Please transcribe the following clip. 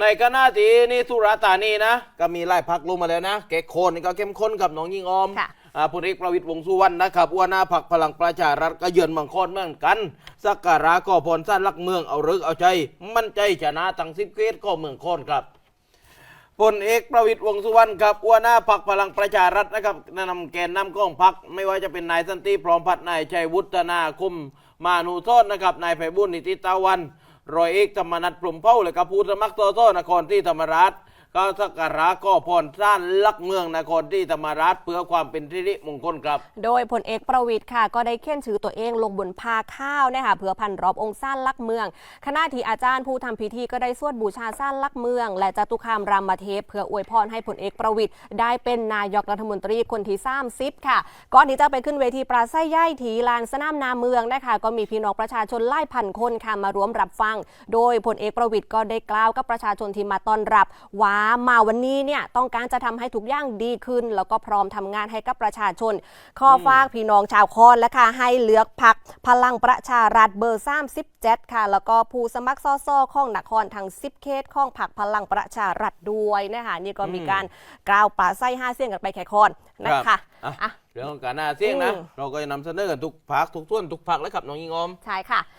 ในคณะที่นี่สุราษฎร์ธานีนะ ก็มีไล่พักลงมาแล้วนะเก๊กโคนนี่ก็เข้มข้นกับน้องยิงออมค่ะอ่าพลเอกประวิตรวงษ์สุวรรณนะครับหัวหน้าพักพลังประชารัฐก็เยือนเมืองโคนเหมือนกัน สักการะก็พรสั้นลักเมืองเอาเริกเอาใจ มั่นใจชนะตั้งสิบเกตก็เมืองโคนครับพลเอกประวิตรวงษ์สุวรรณครับหัวหน้าพักพลังประชารัฐนะครับแนะนำแกนนำของพักไม่ว่าจะเป็นนายสันติพร้อมพัฒน์นายชัยวุฒนาคุมมานุโทษนะครับนายไพบุญนิติตาวัน ร้อยเอกธรรมนัฐพรหมเผ่าและก็ผู้สมัครสสนครที่ธรรมราช ก็สักการะก็พรสร้างลักเมืองนครที่ธรรมราชเพื่อความเป็นสิริมงคลครับ โดยพลเอกประวิทย์ค่ะ ก็ได้เขียนชื่อตัวเองลงบนพาข้าวนะคะเพื่อพันรอบองค์ซ่านลักเมือง คณะที่อาจารย์ผู้ทำพิธีก็ได้สวดบูชาซ่านลักเมือง และจตุคามรามเทพเพื่ออวยพรให้พลเอกประวิทย์ได้เป็นนายกรัฐมนตรีคนที่30ค่ะ ก่อนที่จะไปขึ้นเวทีปราศัยย่ายทีลานสนามนาเมืองนะคะก็มีพี่น้องประชาชนไล่พันคนค่ะมาร่วมรับฟัง โดยพลเอกประวิทย์ก็ได้กล่าวกับประชาชนที่มาต้อนรับว่ามาวันนี้เนี่ยต้องการจะทำให้ทุกอย่างดีขึ้น แล้วก็พร้อมทำงานให้กับประชาชน ข้อฝากพี่น้องชาวคอนและค่ะให้เลือกพักพลังประชารัฐเบอร์37ค่ะ แล้วก็ผู้สมัครซ้อๆของนครทาง10เขตของพักพลังประชารัฐด้วยนะคะนี่ก็มีการกล่าวปราศัยห้าเสียงกันไปแค่คอนนะคะอะอะเรื่องของการหน้าเสี่ยงนะอืมเราก็จะนำเสนอกันทุกพักทุกส่วนทุกพักแล้วครับน้องยิงออมใช่ค่ะ